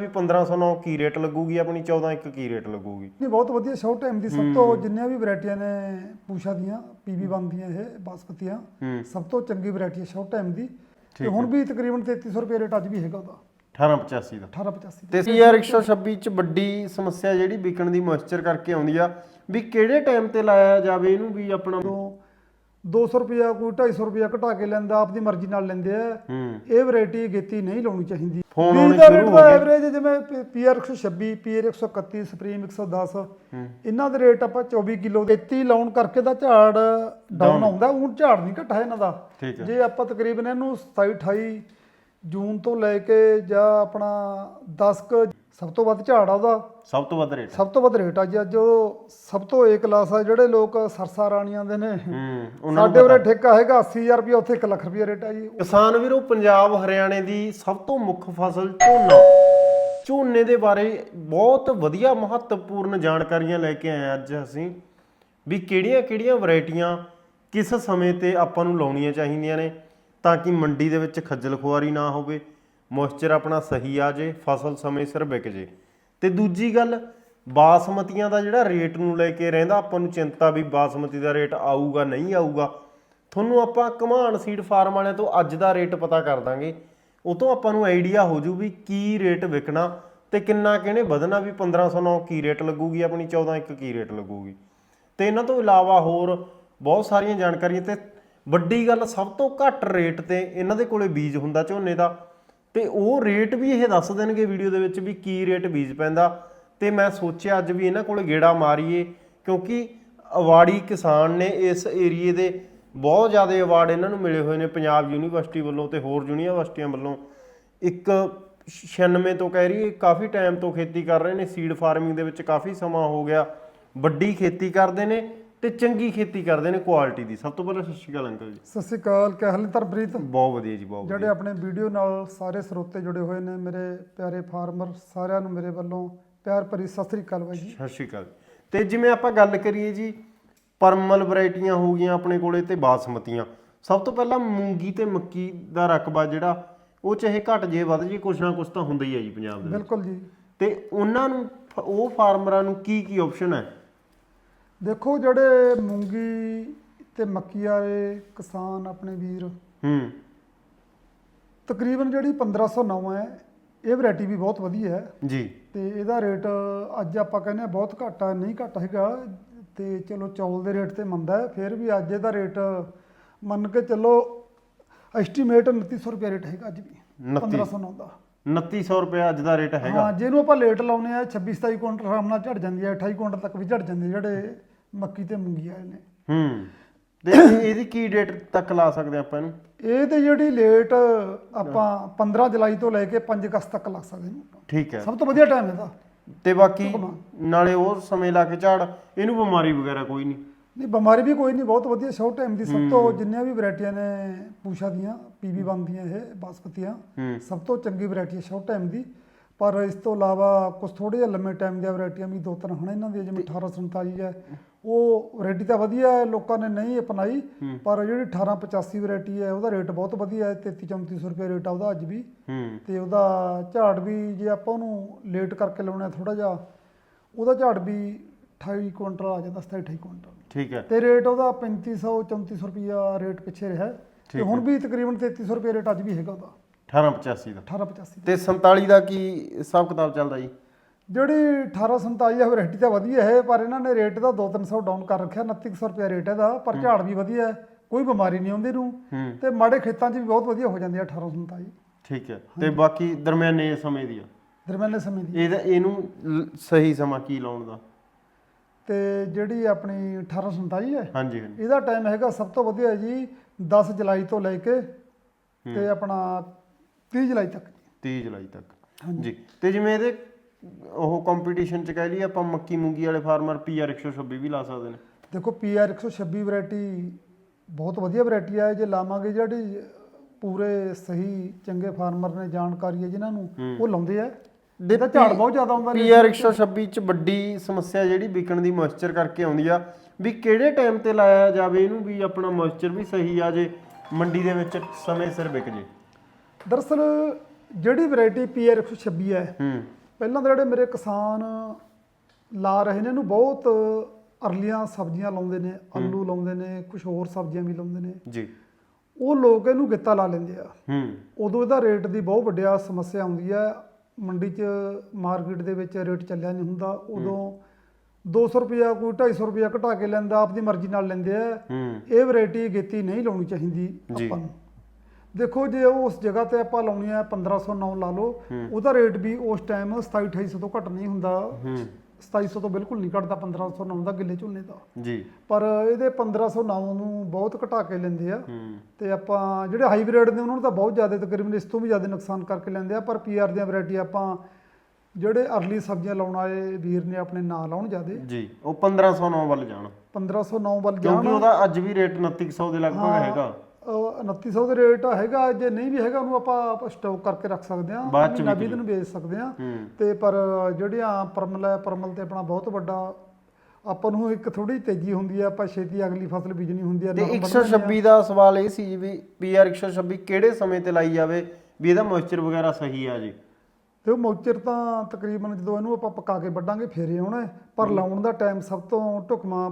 ਵੀ 1509 ਕੀ rate ਲੱਗੂਗੀ ਆਪਣੀ 14 ਇੱਕ ਕੀ ਰੇਟ ਲੱਗੂਗੀ? ਇਹ ਬਹੁਤ ਵਧੀਆ ਸ਼ਾਰਟ ਟਾਈਮ ਦੀ ਸਭ ਤੋਂ ਜਿੰਨੀਆਂ ਵੀ ਵੈਰਾਈਟੀਆਂ ਨੇ ਪੂਸ਼ਾ ਦੀਆਂ ਪੀਵੀ ਬਣਦੀਆਂ ਇਹ ਬਾਸਪਤੀਆਂ ਸਭ ਤੋਂ ਚੰਗੀ ਵੈਰਾਈਟੀ ਸ਼ਾਰਟ ਟਾਈਮ ਦੀ। ਤੇ ਹੁਣ ਵੀ ਤਕਰੀਬਨ 3300 ਰੁਪਏ ਰੇਟ ਅੱਜ ਵੀ ਹੈਗਾ ਉਹਦਾ। 1885 ਦਾ। 1885 ਤੇ CR 126 ਚ ਵੱਡੀ ਸਮੱਸਿਆ ਜਿਹੜੀ ਵਿਕਣ ਦੀ ਮੋਇਸਚਰ ਕਰਕੇ ਆਉਂਦੀ ਆ ਵੀ ਕਿਹੜੇ ਟਾਈਮ ਤੇ ਲਾਇਆ ਜਾਵੇ ਇਹਨੂੰ ਵੀ ਆਪਣਾ? 200 ਰੁਪਿਆ ਕੋਈ 250 ਰੁਪਿਆ ਘਟਾ ਕੇ ਲੈਂਦਾ ਆਪਦੀ ਮਰਜ਼ੀ ਨਾਲ ਲੈਂਦੇ ਆ। ਹੂੰ। ਇਹ ਵੈਰਾਈਟੀ ਗੇਤੀ ਨਹੀਂ ਲਾਉਣੀ ਚਾਹੀਦੀ। ਫੋਨ ਆਉਣੇ ਦਾ ਸ਼ੁਰੂ ਰੇਟ ਹੋ ਦਾ ਗਏ। ਐਵਰੇਜ ਜਿਵੇਂ ਪੀਆਰ 126 ਪੀਆਰ 131 ਸੁਪਰੀਮ 110 ਹੂੰ। ਇਹਨਾਂ ਦੇ ਰੇਟ ਆਪਾਂ 24 ਕਿਲੋ 33 ਲਾਉਣ ਕਰਕੇ ਦਾ ਝਾੜ ਡਾਊਨ ਆਉਂਦਾ ਉਹ ਝਾੜ ਨਹੀਂ ਘਟਾ ਇਹਨਾਂ ਦਾ। ਠੀਕ ਹੈ ਜੇ ਆਪਾਂ ਤਕਰੀਬਨ ਇਹਨੂੰ 27 28 ਜੂਨ ਤੋਂ ਲੈ ਕੇ ਜਾਂ ਆਪਣਾ 10 ਕੁ ਸਭ ਤੋਂ ਵੱਧ ਝਾੜ ਆ ਉਹਦਾ। ਸਭ ਤੋਂ ਵੱਧ ਰੇਟ ਸਭ ਤੋਂ ਵੱਧ ਰੇਟ ਆ ਜੀ ਅੱਜ ਉਹ ਸਭ ਤੋਂ ਏ ਕਲਾਸ ਆ ਜਿਹੜੇ ਲੋਕ ਸਰਸਾ ਰਾਣੀਆਂ ਦੇ ਨੇ। ਸਾਡੇ ਉਰੇ ਠੇਕਾ ਹੈਗਾ 80000 ਰੁਪਏ ਉੱਥੇ 1 ਲੱਖ ਰੁਪਏ ਰੇਟ ਆ ਜੀ। ਕਿਸਾਨ ਵੀਰੋ ਪੰਜਾਬ ਹਰਿਆਣੇ ਦੀ ਸਭ ਤੋਂ ਮੁੱਖ ਫਸਲ ਝੋਨਾ। ਝੋਨੇ ਦੇ ਬਾਰੇ ਬਹੁਤ ਵਧੀਆ ਮਹੱਤਵਪੂਰਨ ਜਾਣਕਾਰੀਆਂ ਲੈ ਕੇ ਆਏ ਅੱਜ ਅਸੀਂ ਵੀ ਕਿਹੜੀਆਂ-ਕਿਹੜੀਆਂ ਵੈਰਾਈਟੀਆਂ ਕਿਸ ਸਮੇਂ ਤੇ ਆਪਾਂ ਨੂੰ ਲਾਉਣੀਆਂ ਚਾਹੀਦੀਆਂ ਨੇ ਤਾਂ ਕਿ ਮੰਡੀ ਦੇ ਵਿੱਚ ਖੱਜਲ ਖੁਆਰੀ ਨਾ ਹੋਵੇ। ਮੋਇਸਚਰ ਆਪਣਾ ਸਹੀ ਆ ਜੇ, ਫਸਲ ਸਮੇਂ ਸਿਰ ਵਿਕ ਜੇ। ਤੇ ਦੂਜੀ ਗੱਲ, ਬਾਸਮਤੀਆਂ ਦਾ ਜਿਹੜਾ ਰੇਟ ਨੂੰ ਲੈ ਕੇ ਰਹਿੰਦਾ, ਆਪਾਂ ਨੂੰ ਚਿੰਤਾ ਵੀ ਬਾਸਮਤੀ ਦਾ ਰੇਟ ਆਊਗਾ, ਨਹੀਂ ਆਊਗਾ। ਤੁਹਾਨੂੰ ਆਪਾਂ ਕਮਾਨ ਸੀਡ ਫਾਰਮ ਵਾਲਿਆਂ ਤੋਂ ਅੱਜ ਦਾ ਰੇਟ ਪਤਾ ਕਰ ਦਾਂਗੇ। ਉਹ ਤੋਂ ਆਪਾਂ ਨੂੰ ਆਈਡੀਆ ਹੋ ਜੂ ਵੀ ਕੀ ਰੇਟ ਵਿਕਣਾ ਤੇ ਕਿੰਨਾ ਕਿਹਨੇ ਵਧਣਾ ਵੀ 1509 ਕੀ ਰੇਟ ਲੱਗੂਗੀ, ਆਪਣੀ 14 ਇੱਕ ਕੀ ਰੇਟ ਲੱਗੂਗੀ। ਤੇ ਇਹਨਾਂ ਤੋਂ ਇਲਾਵਾ ਹੋਰ ਬਹੁਤ ਸਾਰੀਆਂ ਜਾਣਕਾਰੀਆਂ ਤੇ ਵੱਡੀ ਗੱਲ ਸਭ ਤੋਂ ਘੱਟ ਰੇਟ ਤੇ ਇਹਨਾਂ ਦੇ ਕੋਲੇ ਬੀਜ ਹੁੰਦਾ ਝੋਨੇ ਦਾ। ਤੇ ਉਹ ਰੇਟ ਵੀ ਇਹ ਦੱਸ ਦੇਣਗੇ ਵੀਡੀਓ ਦੇ ਵਿੱਚ ਵੀ ਕੀ ਰੇਟ ਬੀਜ ਪੈਂਦਾ। ਤੇ ਮੈਂ ਸੋਚਿਆ ਅੱਜ ਵੀ ਇਹਨਾਂ ਕੋਲ ਗੇੜਾ ਮਾਰੀਏ, ਕਿਉਂਕਿ ਅਵਾੜੀ ਕਿਸਾਨ ਨੇ ਇਸ ਏਰੀਏ ਦੇ ਬਹੁਤ ਜ਼ਿਆਦਾ ਅਵਾਰਡ ਇਹਨਾਂ ਨੂੰ ਮਿਲੇ ਹੋਏ ਨੇ, ਪੰਜਾਬ ਯੂਨੀਵਰਸਿਟੀ ਵੱਲੋਂ ਤੇ ਹੋਰ ਯੂਨੀਵਰਸਿਟੀਆਂ ਵੱਲੋਂ। ਇੱਕ 96 ਤੋਂ ਕਹਿ ਰਹੀ ਕਾਫੀ ਟਾਈਮ ਤੋਂ ਖੇਤੀ ਕਰ ਰਹੇ ਨੇ ਸੀਡ ਫਾਰਮਿੰਗ ਦੇ ਵਿੱਚ ਕਾਫੀ ਸਮਾਂ ਹੋ ਗਿਆ, ਵੱਡੀ ਖੇਤੀ ਕਰਦੇ ਨੇ। ਤੇ ਚੰਗੀ ਖੇਤੀ ਕਰਦੇ ਨੇ ਕੁਆਲਿਟੀ ਦੀ। ਸਭ ਤੋਂ ਪਹਿਲਾਂ ਸਤਿ ਸ਼੍ਰੀ ਅਕਾਲ ਅੰਕਲ ਜੀ। ਸਤਿ ਸ਼੍ਰੀ ਅਕਾਲ ਕੀ ਹਾਲ ਨੇ ਤਰਪ੍ਰੀਤ ਬਹੁਤ ਵਧੀਆ ਜੀ ਬਹੁਤ ਜਿਹੜੇ ਆਪਣੇ ਵੀਡੀਓ ਨਾਲ ਸਾਰੇ ਸਰੋਤੇ ਜੁੜੇ ਹੋਏ ਨੇ ਮੇਰੇ ਪਿਆਰੇ ਫਾਰਮਰ ਸਾਰਿਆਂ ਨੂੰ ਮੇਰੇ ਵੱਲੋਂ ਪਿਆਰ ਭਰੀ ਸਤਿ ਸ਼੍ਰੀ ਅਕਾਲ ਬਾਈ ਜੀ। ਸਤਿ ਸ਼੍ਰੀ ਅਕਾਲ। ਤੇ ਜਿਵੇਂ ਆਪਾਂ ਗੱਲ ਕਰੀਏ ਜੀ ਪਰਮਲ ਵੈਰਾਈਟੀਆਂ ਹੋ ਗਈਆਂ ਆਪਣੇ ਕੋਲੇ ਤੇ ਬਾਸਮਤੀਆਂ। ਸਭ ਤੋਂ ਪਹਿਲਾਂ ਮੂੰਗੀ ਤੇ ਮੱਕੀ ਦਾ ਰਕਬਾ ਜਿਹੜਾ ਉਹ ਚਾਹੇ ਘਟ ਜੇ ਵੱਧ ਜੇ ਕੁਛ ਨਾ ਕੁਛ ਤਾਂ ਹੁੰਦਾ ਹੀ ਹੈ ਜੀ ਪੰਜਾਬ ਦੇ ਵਿੱਚ। ਬਿਲਕੁਲ ਜੀ। ਤੇ ਉਹਨਾਂ ਨੂੰ ਫ- ਉਹ ਫਾਰਮਰਾਂ ਨੂੰ ਕੀ ਕੀ ਆਪਸ਼ਨ ਹੈ? ਦੇਖੋ ਜਿਹੜੇ ਮੂੰਗੀ ਤੇ ਮੱਕੀ ਵਾਲੇ ਕਿਸਾਨ ਆਪਣੇ ਵੀਰ ਹੂੰ। ਤਕਰੀਬਨ ਜਿਹੜੀ 1509 ਹੈ ਇਹ ਵੈਰਾਈਟੀ ਵੀ ਬਹੁਤ ਵਧੀਆ ਹੈ। ਜੀ। ਤੇ ਇਹਦਾ ਰੇਟ ਅੱਜ ਆਪਾਂ ਕਹਿੰਦੇ ਆ ਬਹੁਤ ਘੱਟ ਆ ਨਹੀਂ ਘੱਟ ਹੈਗਾ। ਤੇ ਚਲੋ ਚੌਲ ਦੇ ਰੇਟ ਤੇ ਮੰਦਾ ਹੈ ਫਿਰ ਵੀ ਅੱਜ ਇਹਦਾ ਰੇਟ ਮੰਨ ਕੇ ਚੱਲੋ ਐਸਟੀਮੇਟ 2900 ਰੁਪਏ ਰੇਟ ਹੈਗਾ ਅੱਜ ਵੀ 29 1509 ਦਾ। 2900 ਰੁਪਏ ਅੱਜ ਦਾ ਰੇਟ ਹੈਗਾ। ਹਾਂ ਜਿਹਨੂੰ ਆਪਾਂ ਲੇਟ ਲਾਉਨੇ ਆ 26 27 ਕੁਇੰਟਲ ਆਰਾਮ ਨਾਲ ਝੜ ਜਾਂਦੀ ਹੈ 28 ਕੁਇੰਟਲ ਤੱਕ ਵੀ ਝੜ ਜਾਂਦੇ ਜਿਹੜੇ ਮੱਕੀ ਤੇ ਮੂੰਗੀ ਵਾਲੇ ਨੇ। ਹੂੰ ਤੇ ਇਹ- ਇਹਦੀ ਕੀ ਡੇਟ ਤੱਕ ਲਾ ਸਕਦੇ ਆਪਾਂ ਇਹਨੂੰ? ਇਹ ਤੇ ਜਿਹੜੀ ਲੇਟ ਆਪਾਂ 15 ਜੁਲਾਈ ਤੋਂ ਲੈ ਕੇ 5 ਅਗਸਤ ਤੱਕ ਲਾ ਸਕਦੇ ਹਾਂ। ਠੀਕ ਹੈ। ਸਭ ਤੋਂ ਵਧੀਆ ਟਾਈਮ ਇਹਦਾ। ਤੇ ਬਾਕੀ ਨਾਲੇ ਉਹ ਸਮੇਂ ਲਾ ਕੇ ਝਾੜ ਇਹਨੂੰ ਬਿਮਾਰੀ ਵਗੈਰਾ ਕੋਈ ਨਹੀਂ। ਨਹੀਂ ਬਿਮਾਰੀ ਵੀ ਕੋਈ ਨਹੀਂ ਬਹੁਤ ਵਧੀਆ ਸ਼ਾਰਟ ਟਾਈਮ ਦੀ। ਸਭ ਤੋਂ ਜਿੰਨੀਆਂ ਵੀ ਵੈਰਾਈਟੀਆਂ ਨੇ ਪੂਸ਼ਾ ਦੀਆਂ ਪੀਵੀ ਬਣਦੀਆਂ ਇਹ ਬਾਸਪਤੀਆਂ ਹੂੰ। ਸਭ ਤੋਂ ਚੰਗੀ ਵੈਰਾਈਟੀ ਸ਼ਾਰਟ ਟਾਈਮ ਦੀ। ਪਰ ਇਸ ਤੋਂ ਇਲਾਵਾ ਕੁਝ ਥੋੜੇ ਜਿਹਾ ਲੰਮੇ ਟਾਈਮ ਦੀਆਂ ਵੈਰਾਈਟੀਆਂ ਵੀ ਦੋ ਤਿੰਨ ਹਨ ਇਹਨਾਂ ਦੀਆਂ ਜਿਵੇਂ 1847 ਹੈ। ਉਹ ਵੈਰਾਈਟੀ ਤਾਂ ਵਧੀਆ ਹੈ ਲੋਕਾਂ ਨੇ ਨਹੀਂ ਅਪਣਾਈ ਪਰ ਜਿਹੜੀ 1885 ਵੈਰਾਈਟੀ ਹੈ ਉਹਦਾ ਰੇਟ ਬਹੁਤ ਵਧੀਆ ਹੈ 33 3400 ਰੁਪਏ ਰੇਟ ਆ ਉਹਦਾ ਅੱਜ ਵੀ। ਤੇ ਉਹਦਾ ਝਾੜ ਵੀ ਜੇ ਆਪਾਂ ਉਹਨੂੰ ਲੇਟ ਕਰਕੇ ਲਾਉਣਾ ਥੋੜਾ ਜਿਹਾ ਉਹਦਾ ਝਾੜ ਵੀ 28 ਕੁਇੰਟਲ ਆ ਜਾਂਦਾ 27 28 ਕੁਇੰਟਲ। ਠੀਕ ਹੈ। ਤੇ ਰੇਟ ਉਹਦਾ 3500 3400 ਰੁਪਿਆ ਰੇਟ ਪਿੱਛੇ ਰਿਹਾ। ਤੇ ਹੁਣ ਵੀ ਤਕਰੀਬਨ 3300 ਰੁਪਏ ਰੇਟ ਅੱਜ ਵੀ ਹੈਗਾ ਉਹਦਾ। 1885 ਦਾ। 1885 ਤੇ 47 ਦਾ ਕੀ ਹਿਸਾਬ ਕਿਤਾਬ ਚੱਲਦਾ ਜੀ? ਜਿਹੜੀ 1847 ਹੈ ਵੈਰਾਈਟੀ ਤਾਂ ਵਧੀਆ ਹੈ ਪਰ ਇਹਨਾਂ ਨੇ ਰੇਟ ਦਾ 2-300 ਡਾਊਨ ਕਰ ਰੱਖਿਆ 2900 ਰੁਪਏ ਰੇਟ ਇਹਦਾ ਪਰ ਝਾੜ ਵੀ ਵਧੀਆ ਹੈ ਕੋਈ ਬਿਮਾਰੀ ਨਹੀਂ ਆਉਂਦੀ ਨੂੰ ਹੂੰ। ਤੇ ਮਾੜੇ ਖੇਤਾਂ 'ਚ ਵੀ ਬਹੁਤ ਵਧੀਆ ਹੋ ਜਾਂਦੀ ਹੈ 1847 ਠੀਕ ਹੈ। ਤੇ ਬਾਕੀ ਦਰਮਿਆਨੇ ਸਮੇਂ ਦੀ ਆ? ਦਰਮਿਆਨੇ ਸਮੇਂ ਦੀ। ਇਹਦਾ ਇਹਨੂੰ ਸਹੀ ਸਮਾਂ ਕੀ ਲਾਉਣ ਦਾ? ਤੇ ਜਿਹੜੀ ਆਪਣੀ 1847 ਹੈ ਹਾਂਜੀ ਹਾਂਜੀ। ਇਹਦਾ ਟਾਈਮ ਹੈਗਾ ਸਭ ਤੋਂ ਵਧੀਆ ਜੀ 10 ਜੁਲਾਈ ਤੋਂ ਲੈ ਕੇ ਤੇ ਆਪਣਾ 30 ਜੁਲਾਈ ਤੱਕ। 30 ਜੁਲਾਈ ਤੱਕ। ਜੀ। ਤੇ ਜਿਵੇਂ ਇਹਦੇ ਉਹ ਕੰਪੀਟੀਸ਼ਨ ਚ ਕਹਿ ਲਈ ਆਪਾਂ ਮੱਕੀ ਮੂੰਗੀ ਵਾਲੇ ਫਾਰਮਰ ਪੀਆਰ 126 ਵੀ ਲਾ ਸਕਦੇ ਨੇ। ਦੇਖੋ ਪੀਆਰ 126 ਵੈਰਾਈਟੀ ਬਹੁਤ ਵਧੀਆ ਵੈਰਾਈਟੀ ਹੈ ਜੇ ਲਾਵਾਂਗੇ ਜਿਹੜੀ ਪੂਰੇ ਸਹੀ ਚੰਗੇ ਫਾਰਮਰ ਨੇ ਜਾਣਕਾਰੀ ਹੈ ਜਿਨ੍ਹਾਂ ਨੂੰ ਉਹ ਲਾਉਂਦੇ ਆ। ਇਹਦਾ ਝਾੜ ਬਹੁਤ ਜ਼ਿਆਦਾ ਆਉਂਦਾ ਨੇ ਪੀਆਰ 126 ਚ ਵੱਡੀ ਸਮੱਸਿਆ ਜਿਹੜੀ ਵਿਕਣ ਦੀ ਮੋਇਸਚਰ ਕਰਕੇ ਆਉਂਦੀ ਆ ਵੀ ਕਿਹੜੇ ਟਾਈਮ ਤੇ ਲਾਇਆ ਜਾਵੇ ਇਹਨੂੰ ਵੀ ਆਪਣਾ ਮੋਇਸਚਰ ਵੀ ਸਹੀ ਆ ਜੇ ਮੰਡੀ ਦੇ ਵਿੱਚ ਸਮੇਂ ਸਿਰ ਵਿਕ ਜੇ। ਦਰਅਸਲ ਜਿਹੜੀ ਵੈਰਾਈਟੀ ਪੀਆਰ 126 ਹੈ ਹੂੰ। ਪਹਿਲਾਂ ਤਾਂ ਜਿਹੜੇ ਮੇਰੇ ਕਿਸਾਨ ਲਾ ਰਹੇ ਨੇ ਇਹਨੂੰ ਬਹੁਤ ਅਰਲੀਆਂ ਸਬਜ਼ੀਆਂ ਲਾਉਂਦੇ ਨੇ ਆਲੂ ਲਾਉਂਦੇ ਨੇ ਕੁਝ ਹੋਰ ਸਬਜ਼ੀਆਂ ਵੀ ਲਾਉਂਦੇ ਨੇ। ਜੀ। ਉਹ ਲੋਕ ਇਹਨੂੰ ਗਿੱਤਾ ਲਾ ਲੈਂਦੇ ਆ। ਹੂੰ। ਉਦੋਂ ਇਹਦਾ ਰੇਟ ਦੀ ਬਹੁਤ ਵੱਡਿਆ ਸਮੱਸਿਆ ਆਉਂਦੀ ਹੈ। ਮੰਡੀ 'ਚ ਮਾਰਕੀਟ ਦੇ ਵਿੱਚ ਰੇਟ ਚੱਲਿਆ ਨਹੀਂ ਹੁੰਦਾ। ਉਦੋਂ 200 ਰੁਪਿਆ ਕੋਈ 250 ਰੁਪਿਆ ਘਟਾ ਕੇ ਲੈਂਦਾ ਆਪਦੀ ਮਰਜ਼ੀ ਨਾਲ ਲੈਂਦੇ ਆ। ਹੂੰ। ਇਹ ਵੈਰਾਈਟੀ ਗੇਤੀ ਨਹੀਂ ਲਾਉਣੀ ਚਾਹੀਦੀ। ਆਪਾਂ ਨੂੰ। ਦੇਖੋ ਜੇ ਉਸ ਜਗ੍ਹਾ ਤੇ ਆਪਾਂ ਲਾਉਣੀ ਆ 1509 ਲਾ ਲਓ ਉਹਦਾ ਰੇਟ ਵੀ ਉਸ ਟਾਈਮ 27 2800 ਤੋਂ ਘੱਟ ਨਹੀਂ ਹੁੰਦਾ। ਹੂੰ। 2700 ਤੋਂ ਬਿਲਕੁਲ ਨਹੀਂ ਘਟਦਾ 1509 ਦਾ ਗਿੱਲੇ ਝੋਨੇ ਦਾ। ਜੀ। ਪਰ ਇਹਦੇ 1509 ਨੂੰ ਬਹੁਤ ਘਟਾ ਕੇ ਲੈਂਦੇ ਆ। ਤੇ ਆਪਾਂ ਜਿਹੜੇ ਹਾਈਬ੍ਰਿਡ ਨੇ ਉਹਨਾਂ ਨੂੰ ਤਾਂ ਬਹੁਤ ਜ਼ਿਆਦਾ ਤਕਰੀਬਨ ਇਸ ਤੋਂ ਵੀ ਜ਼ਿਆਦਾ ਨੁਕਸਾਨ ਕਰਕੇ ਲੈਂਦੇ ਆ ਪਰ ਪੀਆਰ ਦੀਆਂ ਵੈਰਾਈਟੀ ਆਪਾਂ ਜਿਹੜੇ ਅਰਲੀ ਸਬਜ਼ੀਆਂ ਲਾਉਣ ਵਾਲੇ ਵੀਰ ਨੇ ਆਪਣੇ ਨਾਂ ਲਾਉਣ ਜ਼ਿਆਦੇ। ਜੀ ਉਹ 1509 ਵੱਲ ਜਾਣ। 1509 ਵੱਲ ਕਿਉਂਕਿ ਜਾਣ। ਉਹਦਾ ਅੱਜ ਵੀ ਰੇਟ 2900 ਦੇ ਲਗਭਗ ਹੈਗਾ। ਅਹ 2900 ਦੇ ਰੇਟ ਹੈਗਾ ਜੇ ਨਹੀਂ ਵੀ ਹੈਗਾ ਉਹਨੂੰ ਆਪਾਂ ਸਟਾਕ ਕਰਕੇ ਰੱਖ ਸਕਦੇ ਆ ਬਾਅਦ ਚ ਵੀਹ ਦਿਨ ਵੇਚ ਸਕਦੇ ਆ ਹੂੰ। ਤੇ ਪਰ ਜਿਹੜੀਆਂ ਪਰਮਲ ਹੈ ਪਰਮਲ ਤੇ ਆਪਣਾ ਬਹੁਤ ਵੱਡਾ ਆਪਾਂ ਨੂੰ ਇੱਕ ਥੋੜੀ ਤੇਜ਼ੀ ਹੁੰਦੀ ਆ ਆਪਾਂ ਛੇਤੀ ਅਗਲੀ ਫਸਲ ਬੀਜਣੀ ਹੁੰਦੀ ਆ ਤੇ ਨਰਮ ਆ। 126 ਦਾ ਸਵਾਲ ਇਹ ਸੀ ਵੀ ਪੀਆਰ 126 ਕਿਹੜੇ ਸਮੇਂ ਤੇ ਲਾਈ ਜਾਵੇ ਵੀ ਇਹਦਾ ਮੋਇਸਚਰ ਵਗੈਰਾ ਸਹੀ ਆ ਜੀ? ਤੇ ਉਹ ਮੌਚਰ ਤਾਂ ਤਕਰੀਬਨ ਜਦੋਂ ਇਹਨੂੰ ਆਪਾਂ ਪਕਾ ਕੇ ਵੱਢਾਂਗੇ ਫੇਰੇ ਆਉਣਾ ਹੈ। ਪਰ ਲਾਉਣ ਦਾ ਟਾਈਮ ਸਭ ਤੋਂ ਢੁਕਮਾ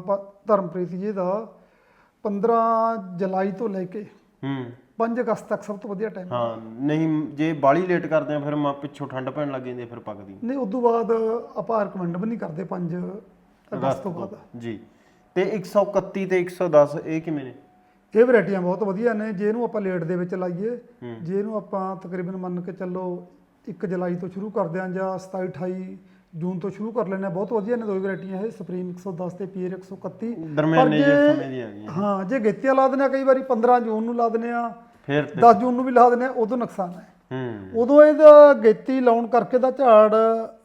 ਧਰਮਪ੍ਰੀਤ ਜੀ ਦਾ 15 ਜੁਲਾਈ ਤੋਂ ਲੈ ਕੇ ਹੂੰ। 5 ਅਗਸਤ ਤੱਕ ਸਭ ਤੋਂ ਵਧੀਆ ਟਾਈਮ ਹਾਂ ਨਹੀਂ ਜੇ ਬਾਲੀ ਲੇਟ ਕਰਦੇ ਆ ਫਿਰ ਮਾ ਪਿੱਛੋਂ ਠੰਡ ਪੈਣ ਲੱਗ ਜਾਂਦੀ ਆ, ਫਿਰ ਪੱਕਦੀ ਨਹੀਂ ਉਦੋਂ ਬਾਅਦ ਆਪਾਂ ਰეკਮੈਂਡ ਵੀ ਨਹੀਂ ਕਰਦੇ 5 ਅਗਸਤ ਤੋਂ ਬਾਅਦ। ਜੀ। ਤੇ 131 ਤੇ 110 ਇਹ ਕਿਵੇਂ ਨੇ? ਇਹ ਵੈਰਾਈਟੀਆਂ ਬਹੁਤ ਵਧੀਆ ਨੇ ਜੇ ਇਹਨੂੰ ਆਪਾਂ ਲੇਟ ਦੇ ਵਿੱਚ ਲਾਈਏ। ਜੇ ਇਹਨੂੰ ਆਪਾਂ ਤਕਰੀਬਨ ਮੰਨ ਕੇ ਚੱਲੋ 1 ਜੁਲਾਈ ਤੋਂ ਸ਼ੁਰੂ ਕਰਦੇ ਹਾਂ ਜਾਂ 27 28 ਜੂਨ ਤੋਂ ਸ਼ੁਰੂ ਕਰ ਹਾਂ। ਬਹੁਤ ਵਧੀਆ ਨੇ ਦੋ ਵੈਰਾਈਟੀਆਂ ਇਹ ਸੁਪਰੀਮ 110 ਤੇ ਪੀਅਰ 131 ਦਰਮਿਆਨੇ ਪਰ ਜੇ- ਸਮੇਂ ਦੀਆਂ ਹੈਗੀਆਂ। ਹਾਂ ਜੇ ਗੇਤੀਆਂ ਲਾ ਦਿੰਦੇ ਆ ਕਈ ਵਾਰੀ 15 ਜੂਨ ਨੂੰ ਲਾ ਦਿੰਦੇ ਆ ਫਿਰ ਤੇ 10 ਜੂਨ ਨੂੰ ਵੀ ਲਾ ਦਿੰਦੇ ਆ ਉਦੋਂ ਨੁਕਸਾਨ ਹੈ। ਹੂੰ। ਉਦੋਂ ਇਹਦਾ ਗੇਤੀ ਲਾਉਣ ਕਰਕੇ ਦਾ ਝਾੜ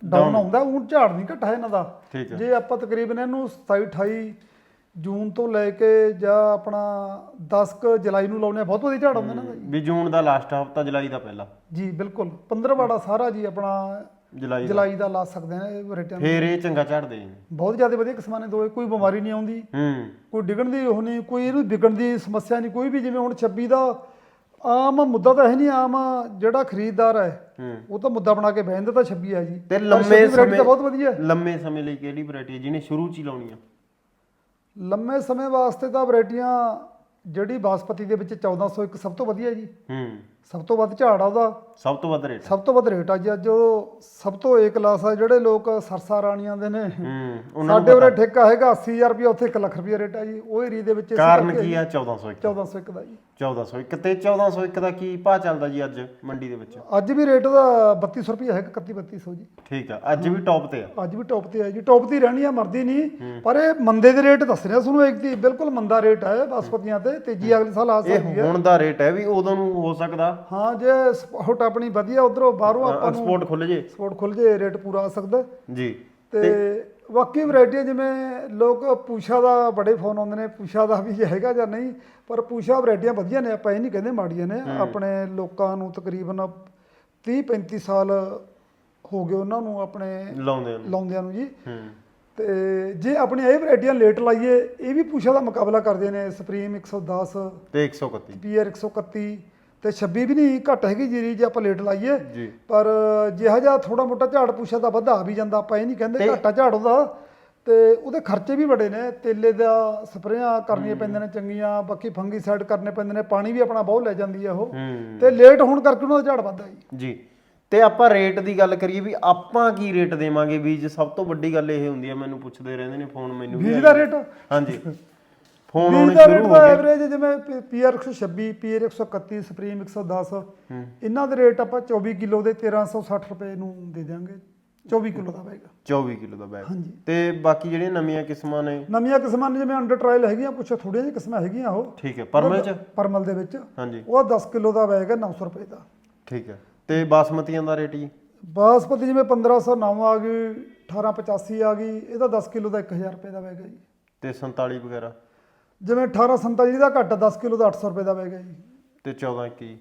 ਡਾਊਨ ਆਉਂਦਾ ਉਹ ਝਾੜ ਨਹੀਂ ਘਟਾ ਇਹਨਾਂ ਦਾ। ਜੇ ਆਪਾਂ ਤਕਰੀਬਨ ਇਹਨੂੰ 27 28 ਜੂਨ ਤੋਂ ਲੈ ਕੇ ਜਾਂ ਆਪਣਾ 10 ਕੁ ਜੁਲਾਈ ਨੂੰ ਲਾਉਨੇ ਬਹੁਤ ਵਧੀਆ ਝਾੜ ਆਉਂਦਾ ਜੀ। ਵੀ ਜੂਨ ਦਾ ਲਾਸਟ ਹਫਤਾ ਜੁਲਾਈ ਦਾ ਪਹਿਲਾ। ਜੀ ਬਿਲਕੁਲ। 15 ਵਾੜਾ ਸਾਰਾ ਜੀ ਆਪਣਾ ਜੁਲਾਈ ਦਾ। ਜੁਲਾਈ ਦਾ ਲਾ ਸਕਦੇ ਨੇ ਇਹ ਵੈਰਾਈਟੀਆਂ ਫੇਰ ਇਹ ਚੰਗਾ ਝੜਦੇ ਨੇ ਬਹੁਤ ਜ਼ਿਆਦਾ ਵਧੀਆ ਕਿਸਮਾਂ ਨੇ ਦੋਏ ਕੋਈ ਬਿਮਾਰੀ ਨਹੀਂ ਆਉਂਦੀ। ਹੂੰ। ਕੋਈ ਡਿੱਗਣ ਦੀ ਉਹ ਨਹੀਂ ਕੋਈ ਇਹਨੂੰ ਵਿਗਣ ਦੀ ਸਮੱਸਿਆ ਨਹੀਂ ਕੋਈ ਵੀ ਜਿਵੇਂ ਹੁਣ 26 ਦਾ ਆਮ ਮੁੱਦਾ ਤਾਂ ਹੈ ਨਹੀਂ ਆਮ ਜਿਹੜਾ ਖਰੀਦਦਾਰ ਹੈ ਹੂੰ। ਉਹ ਤਾਂ ਮੁੱਦਾ ਬਣਾ ਕੇ ਬਹਿ ਜਾਂਦਾ ਤਾਂ 26 ਹੈ ਜੀ। ਤੇ ਪਰ ਲੰਮੇ 26 variety ਸਮੇਂ ਤਾਂ ਬਹੁਤ ਵਧੀਆ ਹੈ। ਲੰਮੇ ਸਮੇਂ ਲਈ ਕਿਹੜੀ ਵੈਰਾਈਟੀ ਹੈ ਜਿਹਨੇ ਸ਼ੁਰੂ ਚ ਹੀ ਲਾਉਣੀ ਆ? ਲੰਮੇ ਸਮੇਂ ਵਾਸਤੇ ਤਾਂ ਵੈਰਾਈਟੀਆਂ ਜਿਹੜੀ ਬਾਸਪਤੀ ਦੇ ਵਿੱਚ 1401 ਸਭ ਤੋਂ ਵਧੀਆ ਜੀ। ਹੂੰ। ਸਭ ਤੋਂ ਵੱਧ ਝਾੜ ਆ ਉਹਦਾ? ਸਭ ਤੋਂ ਵੱਧ ਰੇਟ ਸਭ ਤੋਂ ਵੱਧ ਰੇਟ ਆ ਜੀ। ਅੱਜ ਉਹ ਸਭ ਤੋਂ ਏ ਕਲਾਸ ਆ ਜਿਹੜੇ ਲੋਕ ਸਰਸਾ ਰਾਣੀਆਂ ਦੇ ਨੇ। ਹੂੰ ਸਾਡੇ ਉਰੇ ਠੇਕਾ ਹੈਗਾ 80000 ਰੁਪਏ ਉੱਥੇ 1 ਲੱਖ ਰੁਪਏ ਰੇਟ ਆ ਜੀ। ਉਹ ਏਰੀਆ ਦੇ ਵਿੱਚ ਕਾਰਨ ਕੀ ਆ? 1401 1401 ਦਾ ਜੀ। 1401 ਤੇ 1401 ਦਾ ਕੀ ਭਾਅ ਚੱਲਦਾ ਜੀ ਅੱਜ ਮੰਡੀ ਦੇ ਵਿੱਚ? ਅੱਜ ਵੀ ਰੇਟ ਦਾ 3200 ਰੁਪਏ ਹੈਗਾ 31 3200 ਜੀ। ਠੀਕ ਆ। ਅੱਜ ਵੀ ਟੌਪ ਤੇ ਆ। ਅੱਜ ਵੀ ਟੌਪ ਤੇ ਹੈ ਜੀ। ਟੌਪ ਤੇ ਰਹਿਣੀ ਆ ਮਰਦੀ ਨਹੀਂ। ਪਰ ਇਹ ਮੰਦੇ ਦੇ ਰੇਟ ਦੱਸ ਰਿਹਾ ਤੁਹਾਨੂੰ ਇੱਕ ਦੀ। ਬਿਲਕੁਲ ਮੰਦਾ ਰੇਟ ਹੈ ਬਾਸਪਤੀਆਂ ਤੇ। ਤੇਜੀ ਅਗਲੇ ਸਾਲ ਆ ਸਕਦੀ ਹੈ ਹੁਣ ਦਾ ਰੇਟ ਹੈ ਵੀ ਉਦੋਂ ਨੂੰ ਹੋ ਸਕਦਾ ਹਾਂ ਜੇ ਸਪੋਰਟ ਆਪਣੀ ਵਧੀਆ ਉਧਰੋਂ ਬਾਹਰੋਂ ਆਪਾਂ ਨੂੰ ਐਕਸਪੋਰਟ ਖੁੱਲ ਜੇ। ਸਪੋਰਟ ਖੁੱਲ ਜੇ ਰੇਟ ਪੂਰਾ ਆ ਸਕਦਾ। ਜੀ। ਤੇ ਬਾਕੀ ਵੈਰਾਈਟੀਆਂ ਜਿਵੇਂ ਲੋਕ ਪੂਸ਼ਾ ਦਾ ਬੜੇ ਫੋਨ ਆਉਂਦੇ ਨੇ ਪੂਸ਼ਾ ਦਾ ਵੀ ਹੈਗਾ ਜਾਂ ਨਹੀਂ ਪਰ ਪੂਸ਼ਾ ਵੈਰਾਈਟੀਆਂ ਵਧੀਆ ਨੇ ਆਪਾਂ ਇਹ ਨਹੀਂ ਕਹਿੰਦੇ ਮਾੜੀਆਂ ਨੇ। ਆਪਣੇ ਲੋਕਾਂ ਨੂੰ ਤਕਰੀਬਨ 30 35 ਸਾਲ ਹੋ ਗਏ ਉਹਨਾਂ ਨੂੰ ਆਪਣੇ ਲਾਉਂਦੇ ਨੇ। ਲਾਉਂਦਿਆਂ ਨੂੰ ਜੀ। ਤੇ ਜੇ ਆਪਣੀ ਇਹ ਵੈਰਾਈਟੀਆਂ ਲੇਟ ਲਾਈਏ ਇਹ ਵੀ ਪੂਸ਼ਾ ਦਾ ਮੁਕਾਬਲਾ ਕਰਦੇ ਨੇ ਸੁਪਰੀਮ 110 ਤੇ 131 ਪੀਆਰ 131 ਤੇ 26 ਵੀ ਨਹੀਂ ਘੱਟ ਹੈਗੀ ਜੀਰੀ ਜੇ ਆਪਾਂ ਲੇਟ ਲਾਈਏ। ਜੀ। ਪਰ ਜਿਹਾ ਜਿਹਾ ਥੋੜਾ ਮੋਟਾ ਝਾੜ ਪੁੱਛਾ ਤਾਂ ਵਧਾ ਵੀ ਜਾਂਦਾ ਆਪਾਂ ਇਹ ਨਹੀਂ ਕਹਿੰਦੇ ਘਾਟਾ ਝਾੜ ਉਹਦਾ ਤੇ ਉਹਦੇ ਖਰਚੇ ਵੀ ਬੜੇ ਨੇ ਤੇਲੇ ਦਾ ਸਪਰੇਆਂ ਕਰਨੀਆਂ ਪੈਂਦੀਆਂ ਨੇ ਚੰਗੀਆਂ ਬਾਕੀ ਫੰਗੀਸਾਈਡ ਕਰਨੇ ਪੈਂਦੇ ਨੇ ਪਾਣੀ ਵੀ ਆਪਣਾ ਬਹੁਤ ਲੈ ਜਾਂਦੀ ਆ ਉਹ। ਹੂੰ। ਤੇ ਲੇਟ ਹੋਣ ਕਰਕੇ ਉਹਨਾਂ ਦਾ ਝਾੜ ਵੱਧਦਾ ਜੀ। ਜੀ। ਤੇ ਆਪਾਂ ਰੇਟ ਦੀ ਗੱਲ ਕਰੀਏ ਵੀ ਆਪਾਂ ਕੀ ਰੇਟ ਦੇਵਾਂਗੇ ਬੀਜ ਸਭ ਤੋਂ ਵੱਡੀ ਗੱਲ ਇਹ ਹੁੰਦੀ ਹੈ ਮੈਨੂੰ ਪੁੱਛਦੇ ਰਹਿੰਦੇ ਨੇ ਫੋਨ ਮੈਨੂੰ ਵੀ ਬੀਜ ਦਾ ਰੇਟ? ਹਾਂਜੀ। ਫੋਨ ਆਉਣੇ ਦਾ ਸ਼ੁਰੂ ਹੋ ਦਾ ਗਏ। ਐਵਰੇਜ ਜਿਵੇਂ ਪੀਆਰ 126 ਪੀਆਰ 131 ਸੁਪਰੀਮ 110 ਇਹਨਾਂ ਦੇ ਰੇਟ ਆਪਾਂ 24 ਕਿਲੋ ਦੇ 1360 ਰੁਪਏ ਨੂੰ ਦੇ ਦਿਆਂਗੇ। 24 ਕਿਲੋ ਦਾ ਬੈਗ 24 ਕਿਲੋ ਦਾ ਬੈਗ ਹਾਂਜੀ। ਤੇ ਬਾਕੀ ਜਿਹੜੀਆਂ ਨਵੀਆਂ ਕਿਸਮਾਂ ਨੇ? ਨਵੀਆਂ ਕਿਸਮਾਂ ਨੇ ਜਿਵੇਂ ਅੰਡਰ ਟ੍ਰਾਇਲ ਹੈਗੀਆਂ ਕੁਝ ਥੋੜੀਆਂ ਜਿਹੀਆਂ ਕਿਸਮਾਂ ਹੈਗੀਆਂ ਉਹ। ਠੀਕ ਹੈ ਪਰਮਲ ਚ? ਪਰਮਲ ਦੇ ਵਿੱਚ। ਹਾਂਜੀ। ਉਹ 10 ਕਿਲੋ ਦਾ ਬੈਗ ਹੈ 900 ਰੁਪਏ ਦਾ। ਠੀਕ ਹੈ। ਤੇ ਬਾਸਮਤੀਆਂ ਦਾ ਰੇਟ ਜੀ? ਬਾਸਪਤੀ ਜਿਵੇਂ 1509 ਆ ਗਈ 1885 ਆ ਗਈ ਇਹਦਾ 10 ਕਿਲੋ ਦਾ 1000 ਰੁਪਏ ਦਾ ਬੈਗ ਹੈ ਜੀ। ਤੇ 47 ਵਗੈਰਾ? ਜਿਵੇਂ 1847 ਦਾ ਘੱਟ 10 ਕਿਲੋ ਦਾ 800 ਰੁਪਏ ਦਾ ਬੈਗ ਹੈ ਜੀ। ਤੇ 14 21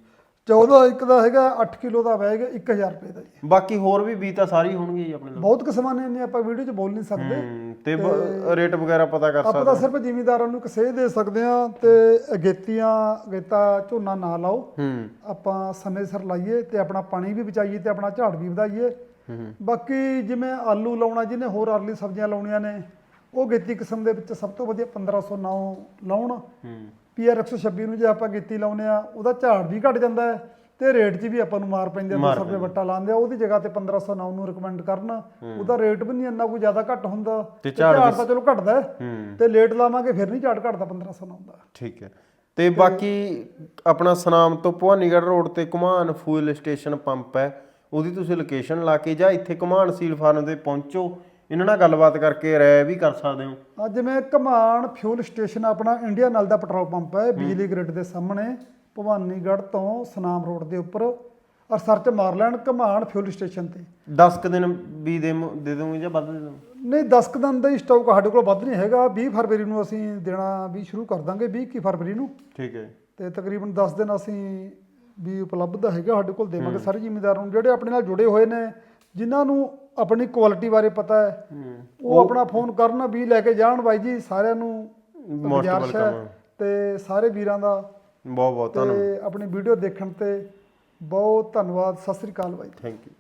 14 ਇੱਕ ਦਾ ਹੈਗਾ 8 ਕਿਲੋ ਦਾ ਬੈਗ 1000 ਰੁਪਏ ਦਾ ਜੀ। ਬਾਕੀ ਹੋਰ ਵੀ ਬੀਜ ਤਾਂ ਸਾਰੀ ਹੋਣਗੇ ਜੀ ਆਪਣੇ ਨਾਲ। ਬਹੁਤ ਕਿਸਮਾਂ ਨੇ ਇੰਨੇ ਆਪਾਂ ਵੀਡੀਓ 'ਚ ਬੋਲ ਨਹੀਂ ਸਕਦੇ। ਹੂੰ, ਤੇ ਬ- ਰੇਟ ਵਗੈਰਾ ਪਤਾ ਕਰ ਆਪਾਂ ਸਕਦੇ ਤਾਂ ਸਿਰਫ ਜ਼ਿਮੀਦਾਰਾਂ ਨੂੰ ਇੱਕ ਸੇਧ ਦੇ ਸਕਦੇ ਆ ਤੇ ਅਗੇਤੀਆਂ ਅਗੇਤਾ ਝੋਨਾ ਨਾ ਲਾਓ। ਹੂੰ। ਆਪਾਂ ਸਮੇਂ ਸਿਰ ਲਾਈਏ ਤੇ ਆਪਣਾ ਪਾਣੀ ਵੀ ਬਚਾਈਏ ਤੇ ਆਪਣਾ ਝਾੜ ਵੀ ਵਧਾਈਏ। ਹੂੰ। ਬਾਕੀ ਜਿਵੇਂ ਆਲੂ ਲਾਉਣਾ ਜਿਹਨੇ ਹੋਰ ਆਰਲੀ ਸਬਜ਼ੀਆਂ ਲਾਉਣੀਆਂ ਨੇ ਉਹ ਗੇਤੀ ਕਿਸਮ ਦੇ ਵਿੱਚ ਸਭ ਤੋਂ ਵਧੀਆ 1509 ਲਾਉਣ। ਹੂੰ। ਪੀਆਰ 126 ਨੂੰ ਜੇ ਆਪਾਂ ਗੇਤੀ ਲਾਉਨੇ ਆ ਉਹਦਾ ਝਾੜ ਵੀ ਘਟ ਜਾਂਦਾ ਹੈ ਤੇ ਰੇਟ 'ਚ ਵੀ ਆਪਾਂ ਨੂੰ ਮਾਰ ਪੈਂਦੇ ਆ ਮਾਰ ਦੋ ਸਬਜ਼ੇ ਵੱਟਾ ਲਾਉਂਦੇ ਆ ਉਹਦੀ ਜਗ੍ਹਾ ਤੇ 1509 ਨੂੰ ਰეკਮੈਂਡ ਕਰਨਾ। ਉਹਦਾ ਰੇਟ ਵੀ ਨਹੀਂ ਇੰਨਾ ਕੋਈ ਜ਼ਿਆਦਾ ਘੱਟ ਹੁੰਦਾ। ਤੇ ਝਾੜ ਤਾਂ ਚਲੋ ਘਟਦਾ ਤੇ ਲੇਟ ਲਾਵਾਂਗੇ ਫਿਰ ਨਹੀਂ ਝਾੜ ਘਟਦਾ 1509 ਦਾ। ਠੀਕ ਹੈ। ਤੇ ਬਾਕੀ ਆਪਣਾ ਸਨਾਮ ਤੋਂ ਭਵਾਨੀਗੜ੍ਹ ਰੋਡ ਤੇ ਕੁਮਾਨ ਫੂਲ ਸਟੇਸ਼ਨ ਪੰਪ ਹੈ। ਉਹਦੀ ਤੁਸੀਂ ਲੋਕੇਸ਼ਨ ਲਾ ਕੇ ਜਾਂ ਇੱਥੇ ਕੁਮਾਨ ਸੀਲ ਫਾਰਮ ਤੇ ਪਹੁੰਚੋ। ਇਹਨਾਂ ਨਾਲ ਗੱਲਬਾਤ ਕਰਕੇ ਰਾਏ ਵੀ ਕਰ ਸਕਦੇ ਹੋ। ਅੱਜ ਜਿਵੇਂ ਘਮਾਣ ਫਿਊਲ ਸਟੇਸ਼ਨ ਆਪਣਾ ਇੰਡੀਆ ਨਾਲ ਦਾ ਪੈਟਰੋਲ ਪੰਪ ਹੈ ਬਿਜਲੀ ਗ੍ਰਿਡ ਦੇ ਸਾਹਮਣੇ ਭਵਾਨੀਗੜ੍ਹ ਤੋਂ ਸਨਾਮ ਰੋਡ ਦੇ ਉੱਪਰ ਔਰ ਸਰਚ ਮਾਰ ਲੈਣ ਘਮਾਣ ਫਿਊਲ ਸਟੇਸ਼ਨ ਤੇ। 10 ਕੁ ਦਿਨ ਵੀ ਦੇ ਮ- ਦੇ ਦੋਗੇ ਜਾਂ ਵੱਧ ਦੇ ਦੋਗੇ ਨਹੀਂ 10 ਕੁ ਦਿਨ ਦਾ ਹੀ ਸਟਾਕ ਸਾਡੇ ਕੋਲ ਵੱਧ ਨਹੀਂ ਹੈਗਾ। 20 ਫਰਵਰੀ ਨੂੰ ਅਸੀਂ ਦੇਣਾ ਵੀ ਸ਼ੁਰੂ ਕਰ ਦਾਂਗੇ 20 ਕੀ ਫਰਵਰੀ ਨੂੰ। ਠੀਕ ਹੈ। ਤੇ ਤਕਰੀਬਨ 10 ਦਿਨ ਅਸੀਂ ਵੀ ਉਪਲਬਧ ਹੈਗਾ ਸਾਡੇ ਕੋਲ ਦੇਵਾਂਗੇ ਸਾਰੇ ਜ਼ਿਮੀਂਦਾਰਾਂ ਨੂੰ ਜਿਹੜੇ ਆਪਣੇ ਨਾਲ ਜੁੜੇ ਹੋਏ ਨੇ ਜਿਨ੍ਹਾਂ ਨੂੰ ਆਪਣੀ ਕੁਆਲਿਟੀ ਬਾਰੇ ਪਤਾ ਹੈ। ਉਹ ਆਪਣਾ ਫੋਨ ਕਰਨ ਵੀ ਲੈ ਕੇ ਜਾਣ ਬਾਈ ਜੀ ਸਾਰਿਆਂ ਨੂੰ ਹੈ welcome। ਤੇ ਸਾਰੇ ਵੀਰਾਂ ਦਾ। ਬਹੁਤ ਬਹੁਤ ਧੰਨਵਾਦ। ਤੇ ਆਪਣੀ ਵੀਡੀਓ ਦੇਖਣ ਤੇ ਬਹੁਤ ਧੰਨਵਾਦ। ਸਤਿ ਸ੍ਰੀ ਅਕਾਲ ਬਾਈ ਥੈਂਕ ਯੂ